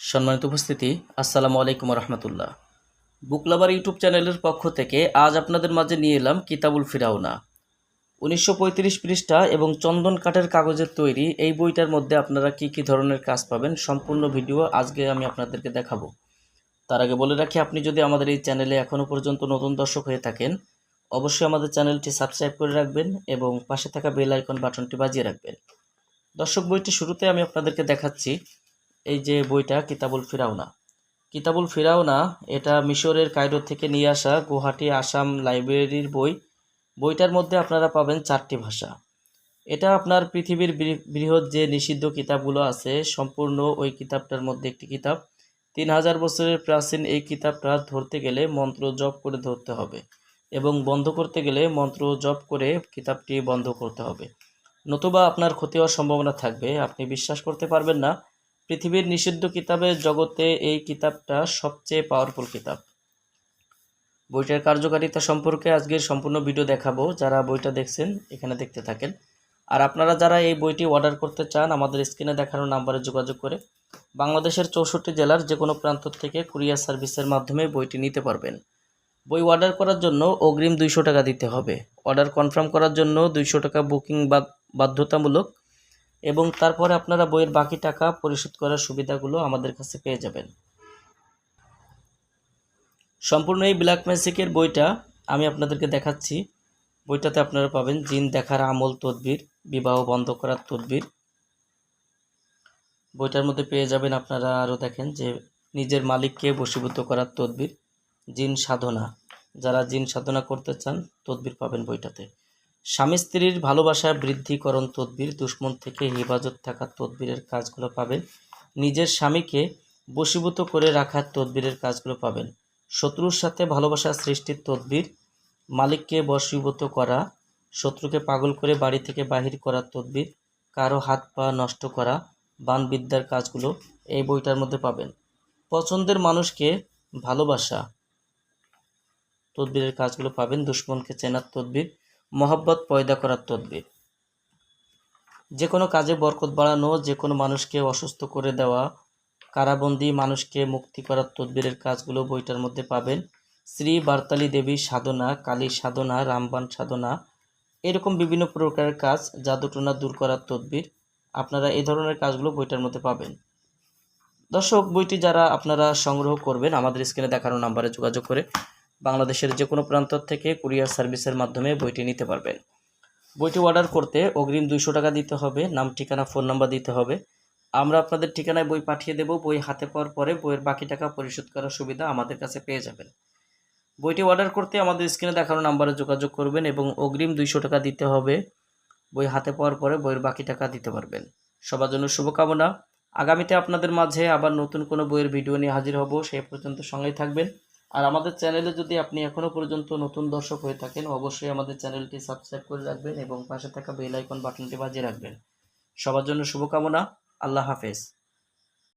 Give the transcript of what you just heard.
সম্মানিত উপস্থিতি, আসসালামু আলাইকুম রহমতুল্লাহ বুকলাবার ইউটিউব চ্যানেলের পক্ষ থেকে আজ আপনাদের মাঝে নিয়ে এলাম কিতাবুল ফিরাউনা। উনিশশো পঁয়ত্রিশ পৃষ্ঠা এবং চন্দন কাঠের কাগজের তৈরি এই বইটার মধ্যে আপনারা কি কি ধরনের কাজ পাবেন সম্পূর্ণ ভিডিও আজকে আমি আপনাদেরকে দেখাবো। তার আগে বলে রাখি, আপনি যদি আমাদের এই চ্যানেলে এখনও পর্যন্ত নতুন দর্শক হয়ে থাকেন, অবশ্যই আমাদের চ্যানেলটি সাবস্ক্রাইব করে রাখবেন এবং পাশে থাকা বেল আইকন বাটনটি বাজিয়ে রাখবেন। দর্শক বইটি শুরুতে আমি আপনাদেরকে দেখাচ্ছি এই যে বইটা, কিতাবুল ফিরাউনা। কিতাবুল ফিরাউনা, এটা মিশরের কায়রো থেকে নিয়ে আসা গুয়াহাটি আসাম লাইব্রেরির বই। বইটার মধ্যে আপনারা পাবেন চারটি ভাষা। এটা আপনার পৃথিবীর বৃহৎ যে নিষিদ্ধ কিতাবগুলো আছে, সম্পূর্ণ ওই কিতাবটার মধ্যে একটি কিতাব। তিন হাজার বছরের প্রাচীন এই কিতাবটা ধরতে গেলে মন্ত্র জপ করে ধরতে হবে এবং বন্ধ করতে গেলে মন্ত্র জপ করে কিতাবটি বন্ধ করতে হবে। নতুবা আপনার ক্ষতি হওয়ার সম্ভাবনা থাকবে, আপনি বিশ্বাস করতে পারবেন না। পৃথিবীর নিষিদ্ধ কিতাবের জগতে এই কিতাবটা সবচেয়ে পাওয়ারফুল কিতাব। বইটার কার্যকারিতা সম্পর্কে আজকের সম্পূর্ণ ভিডিও দেখাবো, যারা বইটা দেখছেন এখানে দেখতে থাকেন। আর আপনারা যারা এই বইটি অর্ডার করতে চান, আমাদের স্ক্রিনে দেখানো নাম্বারে যোগাযোগ করে বাংলাদেশের চৌষট্টি জেলার যে কোনো প্রান্ত থেকে কুরিয়ার সার্ভিসের মাধ্যমে বইটি নিতে পারবেন। বই অর্ডার করার জন্য অগ্রিম দুইশো টাকা দিতে হবে। অর্ডার কনফার্ম করার জন্য দুইশো টাকা বুকিং বাধ্যতামূলক এবং তারপরে আপনারা বইয়ের বাকি টাকা পরিশোধ করার সুবিধাগুলো আমাদের কাছে পেয়ে যাবেন। সম্পূর্ণ এই ব্ল্যাক ম্যাজিকের বইটা আমি আপনাদেরকে দেখাচ্ছি। বইটাতে আপনারা পাবেন জিন দেখার আমল তদবির, বিবাহ বন্ধ করার তদবির। বইটার মধ্যে পেয়ে যাবেন আপনারা আরও দেখেন যে নিজের মালিককে বশীভূত করার তদবির, জিন সাধনা। যারা জিন সাধনা করতে চান, তদবির পাবেন বইটাতে। স্বামী স্ত্রীর ভালোবাসা বৃদ্ধিকরণ তদবির, দুশ্মন থেকে হেফাজত থাকার তদবিরের কাজগুলো পাবেন। নিজের স্বামীকে বশীভূত করে রাখার তদবিরের কাজগুলো পাবেন। শত্রুর সাথে ভালোবাসা সৃষ্টির তদবির, মালিককে বশীভূত করা, শত্রুকে পাগল করে বাড়ি থেকে বাহির করার তদবির, কারও হাত পা নষ্ট করা, বানবিদ্যার কাজগুলো এই বইটার মধ্যে পাবেন। পছন্দের মানুষকে ভালোবাসা তদবিরের কাজগুলো পাবেন, দুশ্মনকে চেনার তদবির মহব্বত পয়দা করার তদবির। যে কোনো কাজে বরকত বাড়ানো যে কোনো মানুষকে অসুস্থ করে দেওয়া, কারাবন্দি মানুষকে মুক্তি করার তদবিরের কাজগুলো বইটার মধ্যে পাবেন। শ্রী বার্তালি দেবী সাধনা, কালী সাধনা রামবান সাধনা, এরকম বিভিন্ন প্রকারের কাজ জাদুটনা দূর করার তদবির আপনারা এই ধরনের কাজগুলো বইটার মধ্যে পাবেন। দর্শক, বইটি যারা আপনারা সংগ্রহ করবেন, আমাদের স্ক্রিনে দেখানো নাম্বারে যোগাযোগ করে বাংলাদেশের যে কোনো প্রান্ত থেকে কুরিয়ার সার্ভিসের মাধ্যমে বইটি নিতে পারবেন। বইটি অর্ডার করতে অগ্রিম দুইশো টাকা দিতে হবে, নাম, ঠিকানা, ফোন নাম্বার দিতে হবে। আমরা আপনাদের ঠিকানায় বই পাঠিয়ে দেব, বই হাতে পাওয়ার পরে বইয়ের বাকি টাকা পরিশোধ করার সুবিধা আমাদের কাছে পেয়ে যাবেন। বইটি অর্ডার করতে আমাদের স্ক্রিনে দেখানো নাম্বারে যোগাযোগ করবেন এবং অগ্রিম দুইশো টাকা দিতে হবে। বই হাতে পাওয়ার পরে বইয়ের বাকি টাকা দিতে পারবেন। সবার জন্য শুভকামনা। আগামীতে আপনাদের মাঝে আবার নতুন কোনো বইয়ের ভিডিও নিয়ে হাজির হব সেই পর্যন্ত সঙ্গেই থাকবেন। আর আমাদের চ্যানেলে যদি আপনি এখনও পর্যন্ত নতুন দর্শক হয়ে থাকেন, অবশ্যই আমাদের চ্যানেলটি সাবস্ক্রাইব করে রাখবেন এবং পাশে থাকা বেল আইকন বাটনটি বাজিয়ে রাখবেন। সবার জন্য শুভকামনা, আল্লাহ হাফেজ।